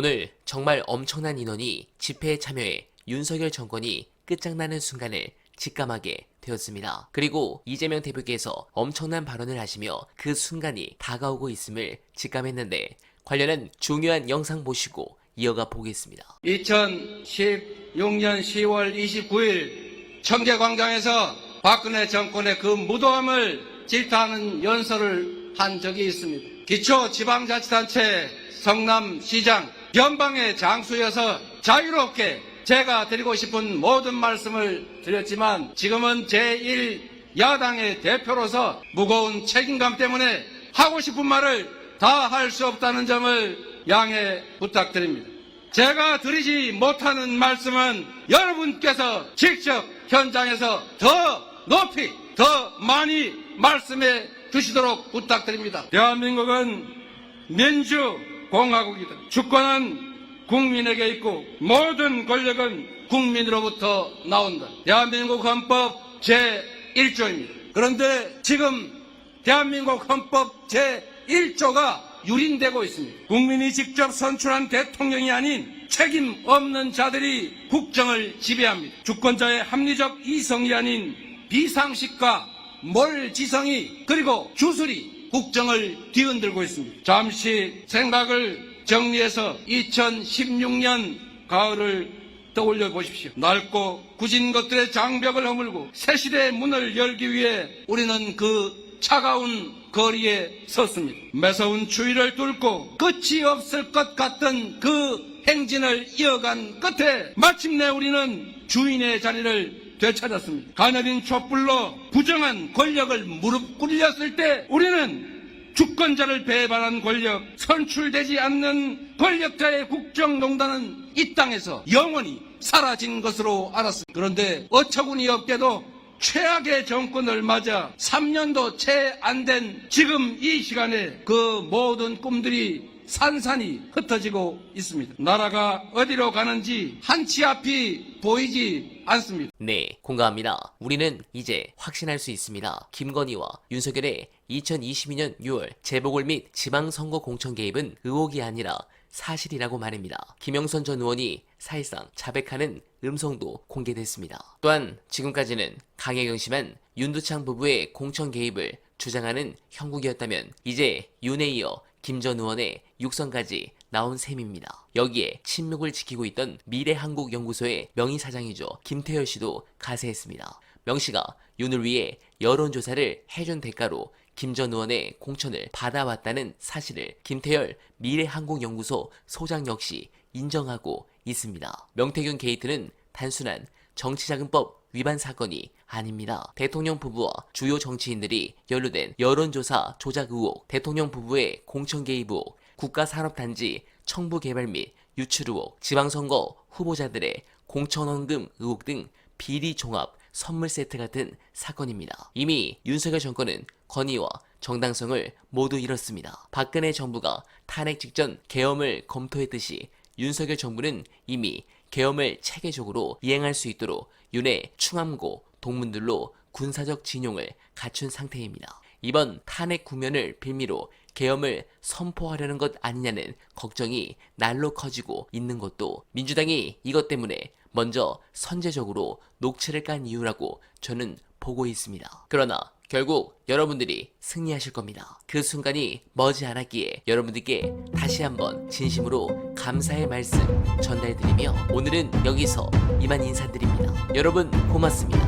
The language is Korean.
오늘 정말 엄청난 인원이 집회에 참여해 윤석열 정권이 끝장나는 순간을 직감하게 되었습니다. 그리고 이재명 대표께서 엄청난 발언을 하시며 그 순간이 다가오고 있음을 직감했는데 관련한 중요한 영상 보시고 이어가 보겠습니다. 2016년 10월 29일 청계광장에서 박근혜 정권의 그 무도함을 질타하는 연설을 한 적이 있습니다. 기초 지방자치단체 성남시장 변방의 장수여서 자유롭게 제가 드리고 싶은 모든 말씀을 드렸지만 지금은 제1 야당의 대표로서 무거운 책임감 때문에 하고 싶은 말을 다 할 수 없다는 점을 양해 부탁드립니다. 제가 드리지 못하는 말씀은 여러분께서 직접 현장에서 더 높이, 더 많이 말씀해 주시도록 부탁드립니다. 대한민국은 민주 공화국이다. 주권은 국민에게 있고 모든 권력은 국민으로부터 나온다. 대한민국 헌법 제1조입니다. 그런데 지금 대한민국 헌법 제1조가 유린되고 있습니다. 국민이 직접 선출한 대통령이 아닌 책임 없는 자들이 국정을 지배합니다. 주권자의 합리적 이성이 아닌 비상식과 몰지성이 그리고 주술이 국정을 뒤흔들고 있습니다. 잠시 생각을 정리해서 2016년 가을을 떠올려 보십시오. 넓고 굳은 것들의 장벽을 허물고 새 시대의 문을 열기 위해 우리는 그 차가운 거리에 섰습니다. 매서운 추위를 뚫고 끝이 없을 것 같던 그 행진을 이어간 끝에 마침내 우리는 주인의 자리를 되찾았습니다. 가녀린 촛불로 부정한 권력을 무릎 꿇렸을 때 우리는 주권자를 배반한 권력, 선출되지 않는 권력자의 국정농단은 이 땅에서 영원히 사라진 것으로 알았습니다. 그런데 어처구니 없게도 최악의 정권을 맞아 3년도 채 안 된 지금 이 시간에 그 모든 꿈들이 산산이 흩어지고 있습니다. 나라가 어디로 가는지 한치 앞이 보이지 않습니다. 네, 공감합니다. 우리는 이제 확신할 수 있습니다. 김건희와 윤석열의 2022년 6월 재보궐 및 지방선거 공천 개입은 의혹이 아니라 사실이라고 말입니다. 김영선 전 의원이 사실상 자백하는 음성도 공개됐습니다. 또한 지금까지는 강하게 경심한 윤두창 부부의 공천 개입을 주장하는 형국이었다면 이제 윤에 이어 김 전 의원의 육성까지 나온 셈입니다. 여기에 침묵을 지키고 있던 미래한국연구소의 명의사장이죠. 김태열 씨도 가세했습니다. 명 씨가 윤을 위해 여론조사를 해준 대가로 김 전 의원의 공천을 받아왔다는 사실을 김태열 미래한국연구소 소장 역시 인정하고 있습니다. 명태균 게이트는 단순한 정치자금법 위반 사건이 아닙니다. 대통령 부부와 주요 정치인들이 연루된 여론조사 조작 의혹, 대통령 부부의 공천 개입 의혹, 국가산업단지 청부 개발 및 유출 의혹, 지방선거 후보자들의 공천원금 의혹 등 비리 종합 선물 세트 같은 사건입니다. 이미 윤석열 정권은 건의와 정당성을 모두 잃었습니다. 박근혜 정부가 탄핵 직전 계엄을 검토했듯이 윤석열 정부는 이미 계엄을 체계적으로 이행할 수 있도록 윤의 충암고 동문들로 군사적 진용을 갖춘 상태입니다. 이번 탄핵 국면을 빌미로 계엄을 선포하려는 것 아니냐는 걱정이 날로 커지고 있는 것도 민주당이 이것 때문에 먼저 선제적으로 녹취를 깐 이유라고 저는 보고 있습니다. 그러나 결국 여러분들이 승리하실 겁니다. 그 순간이 머지 않았기에 여러분들께 다시 한번 진심으로 감사의 말씀 전달드리며 오늘은 여기서 이만 인사드립니다. 여러분 고맙습니다.